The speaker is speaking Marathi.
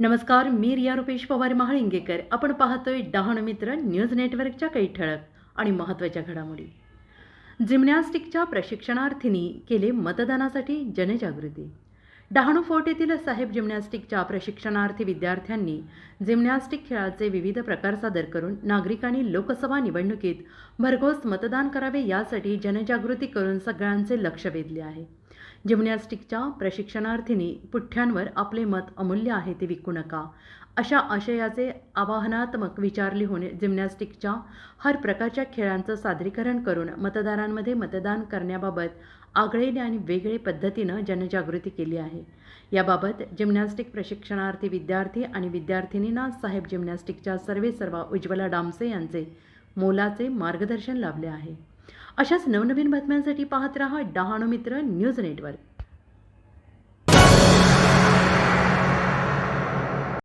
नमस्कार मी रिया रुपेश पवार महाळिंगेकर. आपण पाहतोय डहाणू मित्र न्यूज नेटवर्कच्या काही ठळक आणि महत्त्वाच्या घडामोडी. जिम्नॅस्टिकच्या प्रशिक्षणार्थींनी केले मतदानासाठी जनजागृती. डहाणू फोर्ट येथील साहेब जिम्नॅस्टिकच्या प्रशिक्षणार्थी विद्यार्थ्यांनी जिम्नॅस्टिक खेळाचे विविध प्रकार सादर करून नागरिकांनी लोकसभा निवडणुकीत भरघोस मतदान करावे यासाठी जनजागृती करून सगळ्यांचे लक्ष वेधले आहे. जिम्नॅस्टिकच्या प्रशिक्षणार्थींनी पुठ्ठ्यांवर आपले मत अमूल्य आहे ते विकू नका. अशा आशयाचे आवाहनात्मक विचार लिहून जिम्नॅस्टिकच्या हर प्रकारच्या खेळांचं सादरीकरण करून मतदारांमध्ये मतदान करण्याबाबत आगळेने आणि वेगळे पद्धतीनं जनजागृती केली आहे. याबाबत जिम्नॅस्टिक प्रशिक्षणार्थी विद्यार्थी आणि विद्यार्थिनींना साहेब जिम्नॅस्टिकच्या सर्वे सर्वा उज्ज्वला डामसे यांचे मोलाचे मार्गदर्शन लाभले आहे. अशाच नवनवीन बातम्यांसाठी पाहत रहा डहाणू मित्र न्यूज नेटवर्क.